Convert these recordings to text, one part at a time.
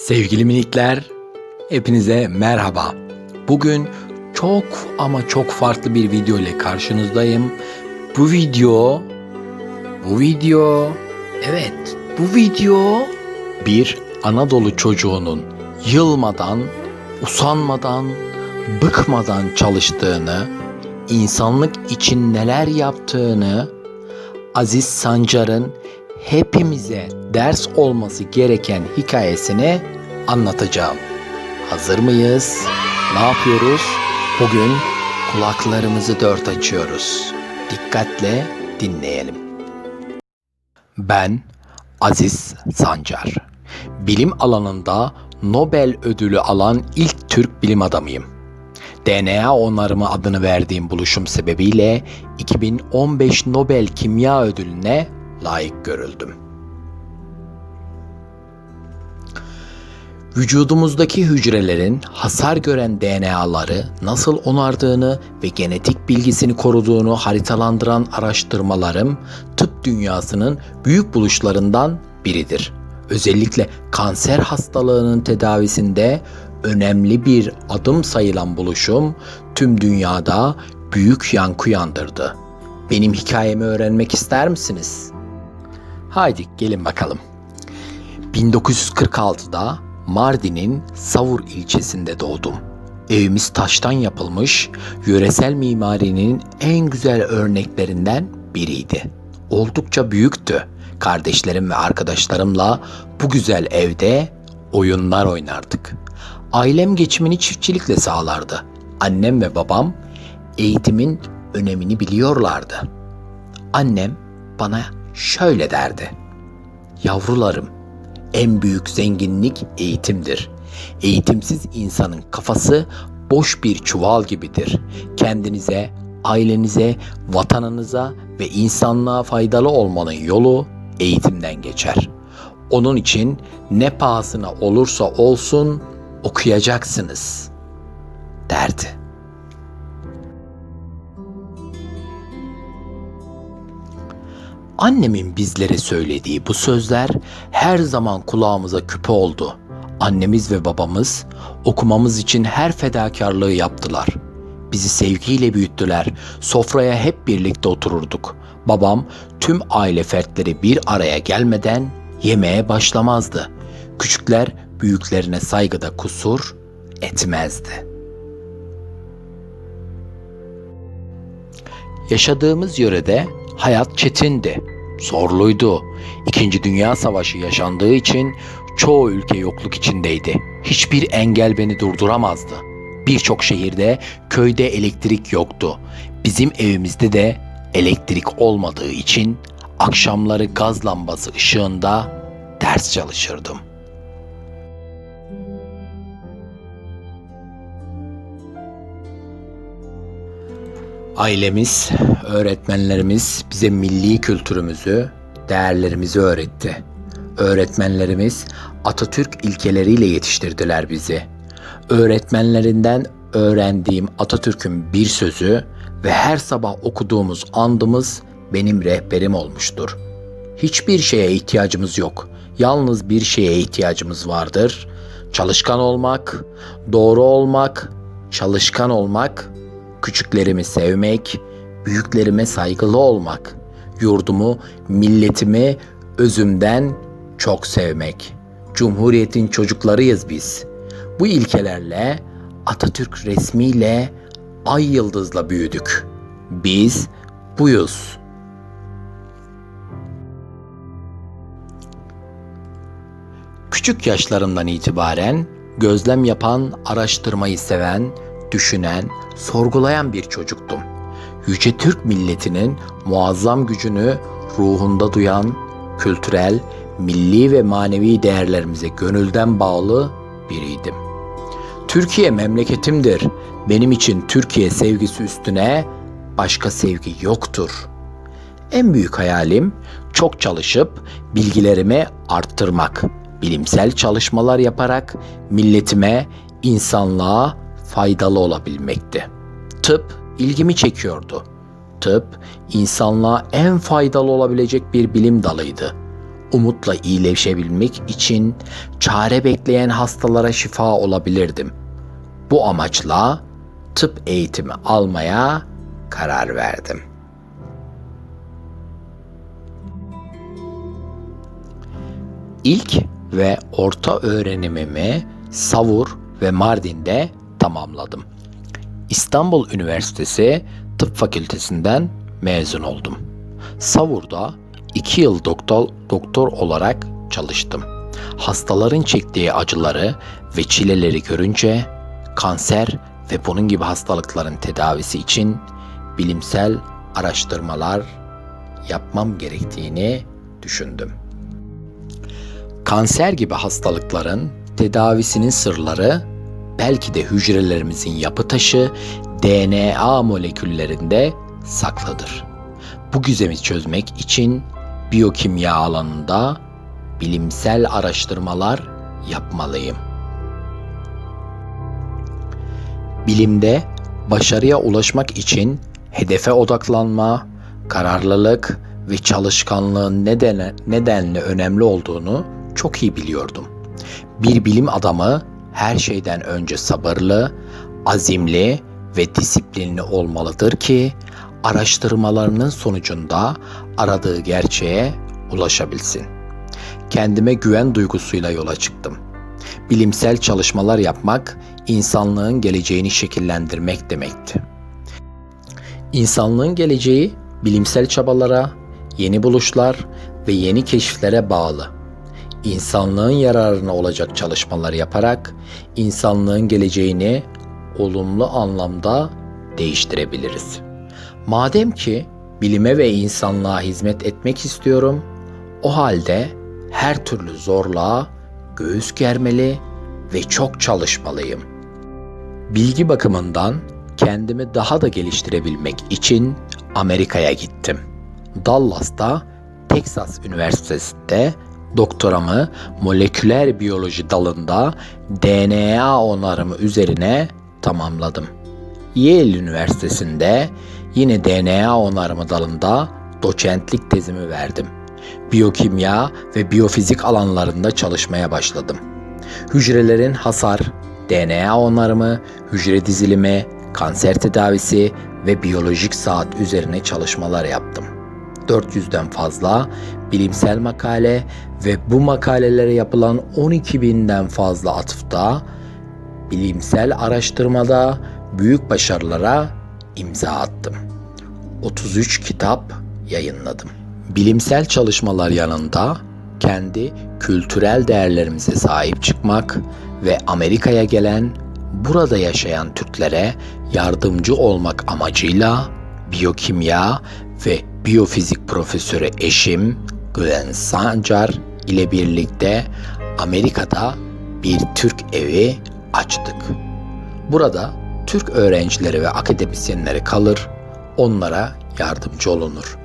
Sevgili minikler, hepinize merhaba. Bugün çok ama çok farklı bir video ile karşınızdayım. Bu video, bu video, evet bu video bir Anadolu çocuğunun yılmadan, usanmadan, bıkmadan çalıştığını, insanlık için neler yaptığını, Aziz Sancar'ın hepimize ders olması gereken hikayesini anlatacağım. Hazır mıyız? Ne yapıyoruz? Bugün kulaklarımızı dört açıyoruz. Dikkatle dinleyelim. Ben Aziz Sancar. Bilim alanında Nobel ödülü alan ilk Türk bilim adamıyım. DNA onarımı adını verdiğim buluşum sebebiyle 2015 Nobel Kimya Ödülüne layık görüldüm. Vücudumuzdaki hücrelerin hasar gören DNA'ları nasıl onardığını ve genetik bilgisini koruduğunu haritalandıran araştırmalarım tıp dünyasının büyük buluşlarından biridir. Özellikle kanser hastalığının tedavisinde önemli bir adım sayılan buluşum tüm dünyada büyük yankı uyandırdı. Benim hikayemi öğrenmek ister misiniz? Haydi gelin bakalım. 1946'da Mardin'in Savur ilçesinde doğdum. Evimiz taştan yapılmış, yöresel mimarinin en güzel örneklerinden biriydi. Oldukça büyüktü. Kardeşlerim ve arkadaşlarımla bu güzel evde oyunlar oynardık. Ailem geçimini çiftçilikle sağlardı. Annem ve babam eğitimin önemini biliyorlardı. Annem bana şöyle derdi. Yavrularım, en büyük zenginlik eğitimdir. Eğitimsiz insanın kafası boş bir çuval gibidir. Kendinize, ailenize, vatanınıza ve insanlığa faydalı olmanın yolu eğitimden geçer. Onun için ne pahasına olursa olsun okuyacaksınız derdi. Annemin bizlere söylediği bu sözler her zaman kulağımıza küpe oldu. Annemiz ve babamız okumamız için her fedakarlığı yaptılar. Bizi sevgiyle büyüttüler. Sofraya hep birlikte otururduk. Babam tüm aile fertleri bir araya gelmeden yemeğe başlamazdı. Küçükler büyüklerine saygıda kusur etmezdi. Yaşadığımız yörede hayat çetindi, zorluydu. İkinci Dünya Savaşı yaşandığı için çoğu ülke yokluk içindeydi. Hiçbir engel beni durduramazdı. Birçok şehirde köyde elektrik yoktu. Bizim evimizde de elektrik olmadığı için akşamları gaz lambası ışığında ders çalışırdım. Ailemiz, öğretmenlerimiz bize milli kültürümüzü, değerlerimizi öğretti. Öğretmenlerimiz Atatürk ilkeleriyle yetiştirdiler bizi. Öğretmenlerinden öğrendiğim Atatürk'ün bir sözü ve her sabah okuduğumuz andımız benim rehberim olmuştur. Hiçbir şeye ihtiyacımız yok. Yalnız bir şeye ihtiyacımız vardır. Çalışkan olmak, doğru olmak, çalışkan olmak küçüklerimi sevmek, büyüklerime saygılı olmak, yurdumu, milletimi özümden çok sevmek. Cumhuriyetin çocuklarıyız biz. Bu ilkelerle Atatürk resmiyle ay yıldızla büyüdük. Biz buyuz. Küçük yaşlarımdan itibaren gözlem yapan, araştırmayı seven, düşünen, sorgulayan bir çocuktum. Yüce Türk milletinin muazzam gücünü ruhunda duyan, kültürel, milli ve manevi değerlerimize gönülden bağlı biriydim. Türkiye memleketimdir. Benim için Türkiye sevgisi üstüne başka sevgi yoktur. En büyük hayalim çok çalışıp bilgilerimi arttırmak, bilimsel çalışmalar yaparak milletime, insanlığa faydalı olabilmekti. Tıp ilgimi çekiyordu. Tıp insanlığa en faydalı olabilecek bir bilim dalıydı. umutla iyileşebilmek için çare bekleyen hastalara şifa olabilirdim. Bu amaçla tıp eğitimi almaya karar verdim. İlk ve orta öğrenimimi Savur ve Mardin'de tamamladım. İstanbul Üniversitesi Tıp Fakültesinden mezun oldum. Savur'da iki yıl doktor, doktor olarak çalıştım. Hastaların çektiği acıları ve çileleri görünce kanser ve bunun gibi hastalıkların tedavisi için bilimsel araştırmalar yapmam gerektiğini düşündüm. Kanser gibi hastalıkların tedavisinin sırları belki de hücrelerimizin yapı taşı DNA moleküllerinde saklıdır. Bu gizemi çözmek için biyokimya alanında bilimsel araştırmalar yapmalıyım. Bilimde başarıya ulaşmak için hedefe odaklanma, kararlılık ve çalışkanlığın nedene, nedenle önemli olduğunu çok iyi biliyordum. Bir bilim adamı her şeyden önce sabırlı, azimli ve disiplinli olmalıdır ki araştırmalarının sonucunda aradığı gerçeğe ulaşabilsin. Kendime güven duygusuyla yola çıktım. Bilimsel çalışmalar yapmak insanlığın geleceğini şekillendirmek demekti. İnsanlığın geleceği bilimsel çabalara, yeni buluşlar ve yeni keşiflere bağlı. İnsanlığın yararına olacak çalışmalar yaparak insanlığın geleceğini olumlu anlamda değiştirebiliriz. Madem ki bilime ve insanlığa hizmet etmek istiyorum, o halde her türlü zorluğa göğüs germeli ve çok çalışmalıyım. Bilgi bakımından kendimi daha da geliştirebilmek için Amerika'ya gittim. Dallas'ta Texas Üniversitesi'nde doktoramı moleküler biyoloji dalında DNA onarımı üzerine tamamladım. Yale Üniversitesi'nde yine DNA onarımı dalında doçentlik tezimi verdim. Biyokimya ve biyofizik alanlarında çalışmaya başladım. Hücrelerin hasar, DNA onarımı, hücre dizilimi, kanser tedavisi ve biyolojik saat üzerine çalışmalar yaptım. 400'den fazla bilimsel makale ve bu makalelere yapılan 12 binden fazla atıfta bilimsel araştırmada büyük başarılara imza attım. 33 kitap yayınladım. Bilimsel çalışmalar yanında kendi kültürel değerlerimize sahip çıkmak ve Amerika'ya gelen, burada yaşayan Türklere yardımcı olmak amacıyla biyokimya ve biyofizik profesörü eşim Glenn Sancar ile birlikte Amerika'da bir Türk evi açtık. Burada Türk öğrencileri ve akademisyenleri kalır, onlara yardımcı olunur.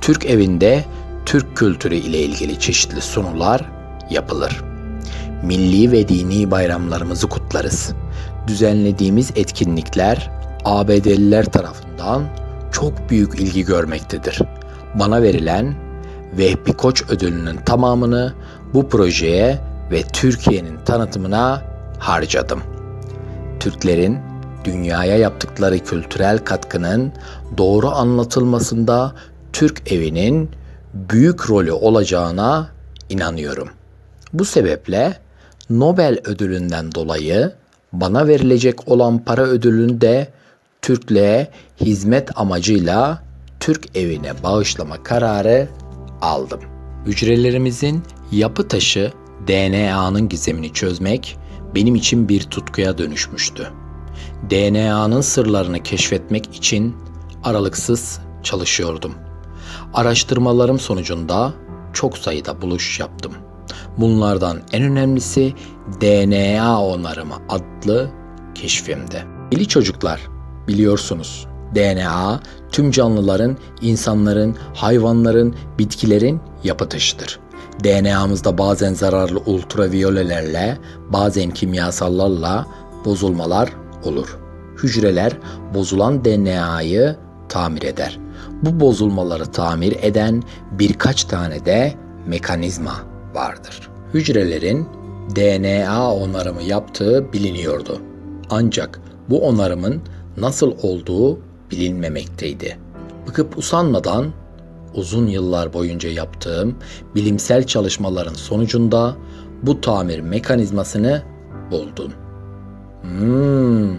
Türk evinde Türk kültürü ile ilgili çeşitli sunular yapılır. Milli ve dini bayramlarımızı kutlarız. Düzenlediğimiz etkinlikler ABD'liler tarafından çok büyük ilgi görmektedir. Bana verilen Vehbi Koç ödülünün tamamını bu projeye ve Türkiye'nin tanıtımına harcadım. Türklerin dünyaya yaptıkları kültürel katkının doğru anlatılmasında Türk evinin büyük rolü olacağına inanıyorum. Bu sebeple Nobel ödülünden dolayı bana verilecek olan para ödülünü de Türklüğe hizmet amacıyla Türk evine bağışlama kararı aldım. Hücrelerimizin yapı taşı DNA'nın gizemini çözmek benim için bir tutkuya dönüşmüştü. DNA'nın sırlarını keşfetmek için aralıksız çalışıyordum. Araştırmalarım sonucunda çok sayıda buluş yaptım. Bunlardan en önemlisi DNA onarımı adlı keşfimdi. Deli çocuklar, biliyorsunuz DNA tüm canlıların, insanların, hayvanların, bitkilerin yapı taşıdır. DNA'mızda bazen zararlı ultraviyolelerle, bazen kimyasallarla bozulmalar olur. Hücreler bozulan DNA'yı tamir eder. Bu bozulmaları tamir eden birkaç tane de mekanizma vardır. Hücrelerin DNA onarımı yaptığı biliniyordu. Ancak bu onarımın nasıl olduğu bilinmemekteydi. Bıkıp usanmadan uzun yıllar boyunca yaptığım bilimsel çalışmaların sonucunda bu tamir mekanizmasını buldum. Hmm,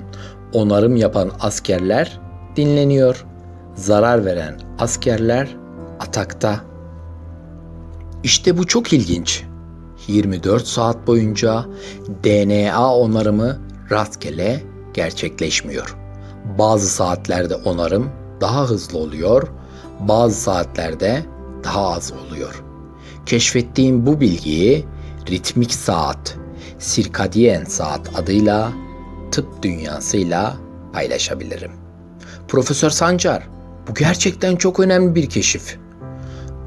onarım yapan askerler dinleniyor. Zarar veren askerler atakta. İşte bu çok ilginç. 24 saat boyunca DNA onarımı rastgele gerçekleşmiyor. Bazı saatlerde onarım daha hızlı oluyor, bazı saatlerde daha az oluyor. Keşfettiğim bu bilgiyi ritmik saat, sirkadiyen saat adıyla tıp dünyasıyla paylaşabilirim. Profesör Sancar, bu gerçekten çok önemli bir keşif.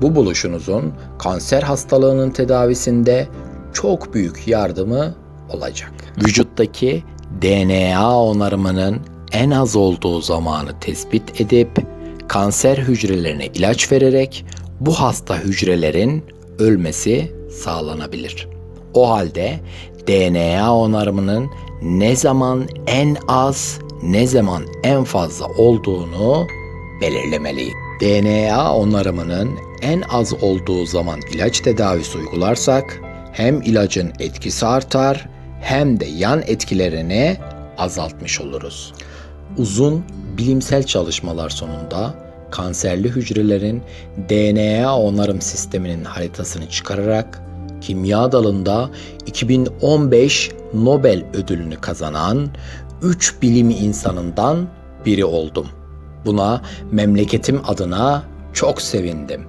Bu buluşunuzun kanser hastalığının tedavisinde çok büyük yardımı olacak. Vücuttaki DNA onarımının en az olduğu zamanı tespit edip kanser hücrelerine ilaç vererek bu hasta hücrelerin ölmesi sağlanabilir. O halde DNA onarımının ne zaman en az ne zaman en fazla olduğunu belirlemeliyiz. DNA onarımının en az olduğu zaman ilaç tedavisi uygularsak hem ilacın etkisi artar hem de yan etkilerini azaltmış oluruz. Uzun bilimsel çalışmalar sonunda kanserli hücrelerin DNA onarım sisteminin haritasını çıkararak kimya dalında 2015 Nobel ödülünü kazanan 3 bilim insanından biri oldum. Buna memleketim adına çok sevindim.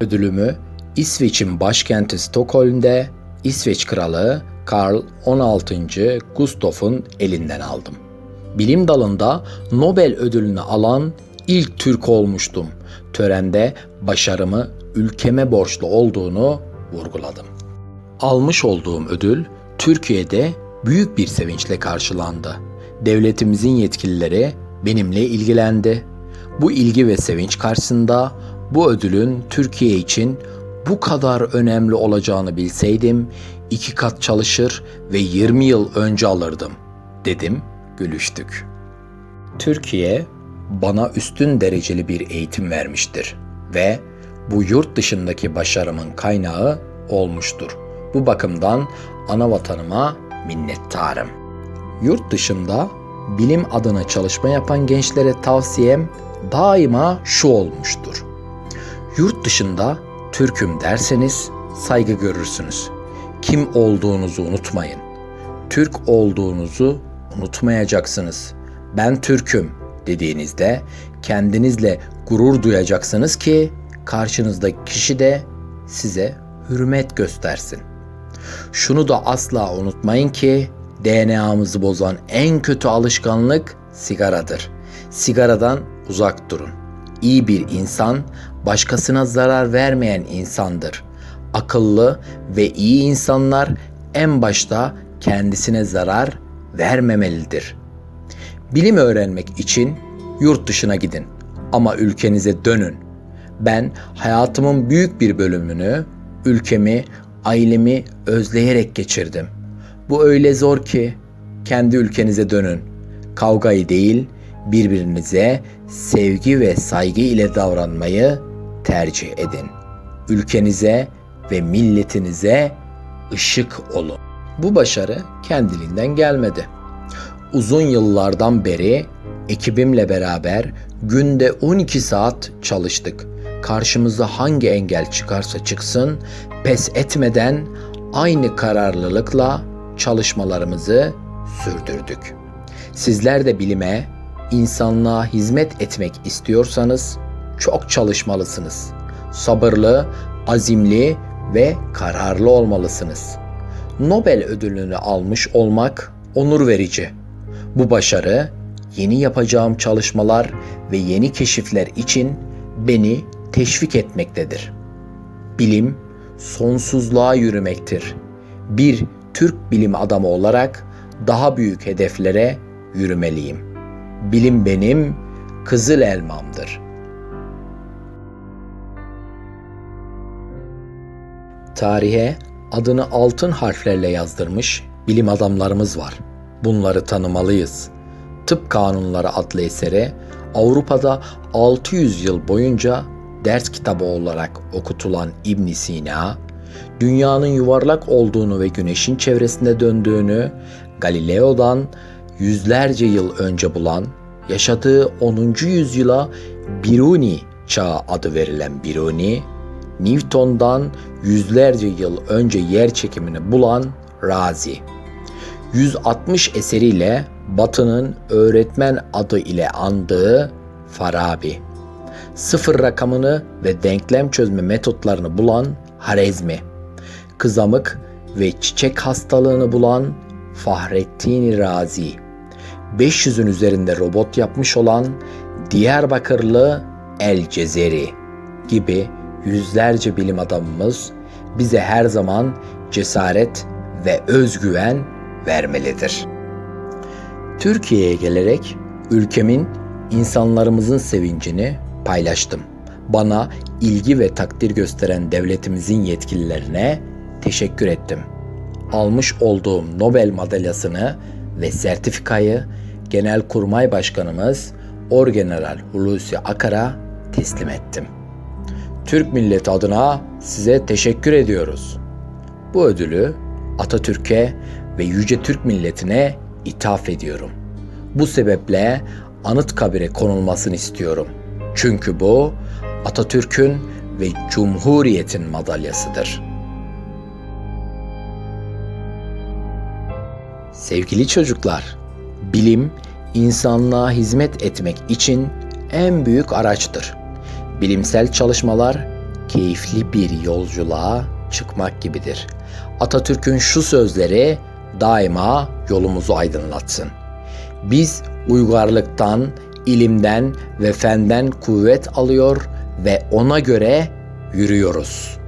Ödülümü İsveç'in başkenti Stockholm'de İsveç kralı Karl 16. Gustaf'ın elinden aldım. Bilim dalında Nobel ödülünü alan ilk Türk olmuştum. Törende başarımı ülkeme borçlu olduğunu vurguladım. Almış olduğum ödül Türkiye'de büyük bir sevinçle karşılandı. Devletimizin yetkilileri benimle ilgilendi. Bu ilgi ve sevinç karşısında bu ödülün Türkiye için bu kadar önemli olacağını bilseydim iki kat çalışır ve 20 yıl önce alırdım dedim gülüştük. Türkiye bana üstün dereceli bir eğitim vermiştir ve bu yurt dışındaki başarımın kaynağı olmuştur. Bu bakımdan ana vatanıma minnettarım. Yurt dışında bilim adına çalışma yapan gençlere tavsiyem daima şu olmuştur. Yurt dışında Türk'üm derseniz saygı görürsünüz. Kim olduğunuzu unutmayın. Türk olduğunuzu unutmayacaksınız. Ben Türk'üm dediğinizde kendinizle gurur duyacaksınız ki karşınızdaki kişi de size hürmet göstersin. Şunu da asla unutmayın ki DNA'mızı bozan en kötü alışkanlık sigaradır. Sigaradan uzak durun. İyi bir insan başkasına zarar vermeyen insandır. Akıllı ve iyi insanlar en başta kendisine zarar vermemelidir. Bilim öğrenmek için yurt dışına gidin ama ülkenize dönün. Ben hayatımın büyük bir bölümünü ülkemi, ailemi özleyerek geçirdim. Bu öyle zor ki kendi ülkenize dönün. Kavgayı değil, birbirinize sevgi ve saygı ile davranmayı tercih edin. Ülkenize ve milletinize ışık olun. Bu başarı kendiliğinden gelmedi. Uzun yıllardan beri ekibimle beraber günde 12 saat çalıştık. Karşımıza hangi engel çıkarsa çıksın pes etmeden aynı kararlılıkla çalışmalarımızı sürdürdük. Sizler de bilime, insanlığa hizmet etmek istiyorsanız çok çalışmalısınız. Sabırlı, azimli ve kararlı olmalısınız. Nobel ödülünü almış olmak onur verici. Bu başarı yeni yapacağım çalışmalar ve yeni keşifler için beni teşvik etmektedir. Bilim sonsuzluğa yürümektir. Bir Türk bilim adamı olarak daha büyük hedeflere yürümeliyim. Bilim benim kızıl elmamdır. Tarihe adını altın harflerle yazdırmış bilim adamlarımız var. Bunları tanımalıyız. Tıp Kanunları adlı eseri Avrupa'da 600 yıl boyunca ders kitabı olarak okutulan İbn Sina, dünyanın yuvarlak olduğunu ve güneşin çevresinde döndüğünü Galileo'dan yüzlerce yıl önce bulan, yaşadığı 10. yüzyıla Biruni çağı adı verilen Biruni, Newton'dan yüzlerce yıl önce yer çekimini bulan Razi. 160 eseriyle Batı'nın öğretmen adı ile andığı Farabi. Sıfır rakamını ve denklem çözme metotlarını bulan Harezmi. Kızamık ve çiçek hastalığını bulan Fahrettin Razi. 500'ün üzerinde robot yapmış olan Diyarbakırlı El Cezeri gibi yüzlerce bilim adamımız bize her zaman cesaret ve özgüven vermelidir. Türkiye'ye gelerek ülkemin insanlarımızın sevincini paylaştım. Bana ilgi ve takdir gösteren devletimizin yetkililerine teşekkür ettim. Almış olduğum Nobel madalyasını ve sertifikayı Genelkurmay Başkanımız Orgeneral Hulusi Akar'a teslim ettim. Türk milleti adına size teşekkür ediyoruz. Bu ödülü Atatürk'e ve Yüce Türk milletine ithaf ediyorum. Bu sebeple Anıtkabir'e konulmasını istiyorum. Çünkü bu Atatürk'ün ve Cumhuriyet'in madalyasıdır. Sevgili çocuklar, bilim insanlığa hizmet etmek için en büyük araçtır. Bilimsel çalışmalar keyifli bir yolculuğa çıkmak gibidir. Atatürk'ün şu sözleri daima yolumuzu aydınlatsın. Biz uygarlıktan, ilimden ve fenden kuvvet alıyor ve ona göre yürüyoruz.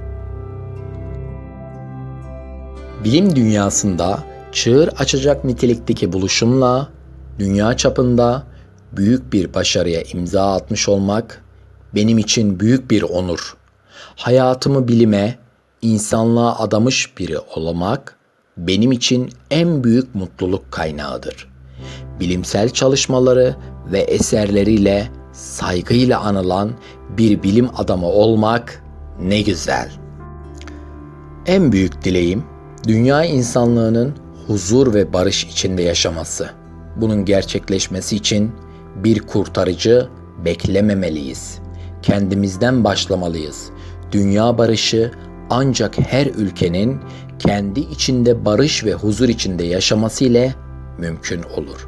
Bilim dünyasında çığır açacak nitelikteki buluşumla dünya çapında büyük bir başarıya imza atmış olmak benim için büyük bir onur. Hayatımı bilime, insanlığa adamış biri olmak benim için en büyük mutluluk kaynağıdır. Bilimsel çalışmaları ve eserleriyle saygıyla anılan bir bilim adamı olmak ne güzel. En büyük dileğim dünya insanlığının huzur ve barış içinde yaşaması. Bunun gerçekleşmesi için bir kurtarıcı beklememeliyiz. Kendimizden başlamalıyız. Dünya barışı ancak her ülkenin kendi içinde barış ve huzur içinde yaşaması ile mümkün olur.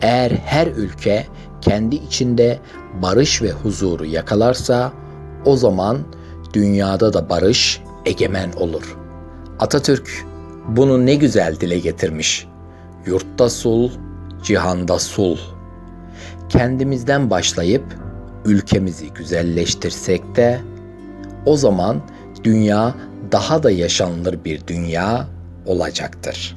Eğer her ülke kendi içinde barış ve huzuru yakalarsa o zaman dünyada da barış egemen olur. Atatürk bunu ne güzel dile getirmiş. Yurtta sul, cihanda sul. Kendimizden başlayıp ülkemizi güzelleştirsek de o zaman dünya daha da yaşanılır bir dünya olacaktır.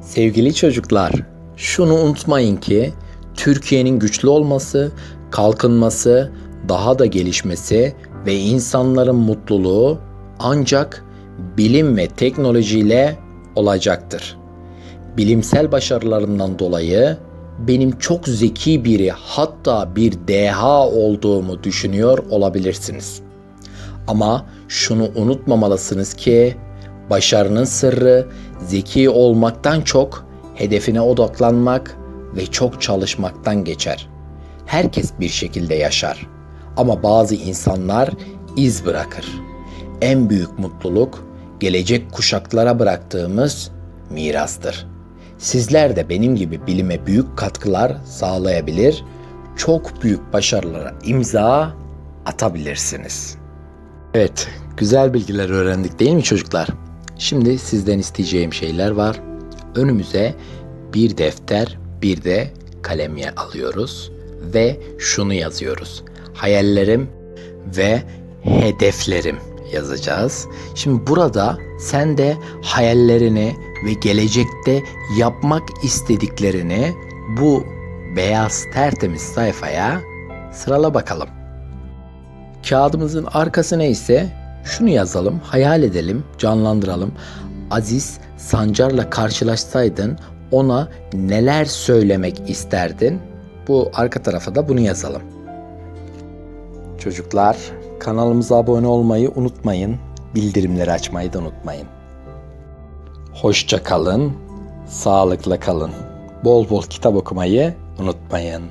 Sevgili çocuklar, şunu unutmayın ki Türkiye'nin güçlü olması, kalkınması, daha da gelişmesi ve insanların mutluluğu ancak bilim ve teknolojiyle olacaktır. Bilimsel başarılarımdan dolayı benim çok zeki biri hatta bir deha olduğumu düşünüyor olabilirsiniz. Ama şunu unutmamalısınız ki başarının sırrı zeki olmaktan çok hedefine odaklanmak ve çok çalışmaktan geçer. Herkes bir şekilde yaşar ama bazı insanlar iz bırakır. En büyük mutluluk gelecek kuşaklara bıraktığımız mirastır. Sizler de benim gibi bilime büyük katkılar sağlayabilir, çok büyük başarılara imza atabilirsiniz. Evet, güzel bilgiler öğrendik değil mi çocuklar? Şimdi sizden isteyeceğim şeyler var. Önümüze bir defter, bir de kalemye alıyoruz ve şunu yazıyoruz. Hayallerim ve hedeflerim yazacağız. Şimdi burada sen de hayallerini ve gelecekte yapmak istediklerini bu beyaz tertemiz sayfaya sırala bakalım. Kağıdımızın arkasına ise Şunu yazalım, hayal edelim, canlandıralım. Aziz Sancar'la karşılaşsaydın ona neler söylemek isterdin? Bu arka tarafa da bunu yazalım. Çocuklar kanalımıza abone olmayı unutmayın. Bildirimleri açmayı da unutmayın. Hoşça kalın, sağlıkla kalın. Bol bol kitap okumayı unutmayın.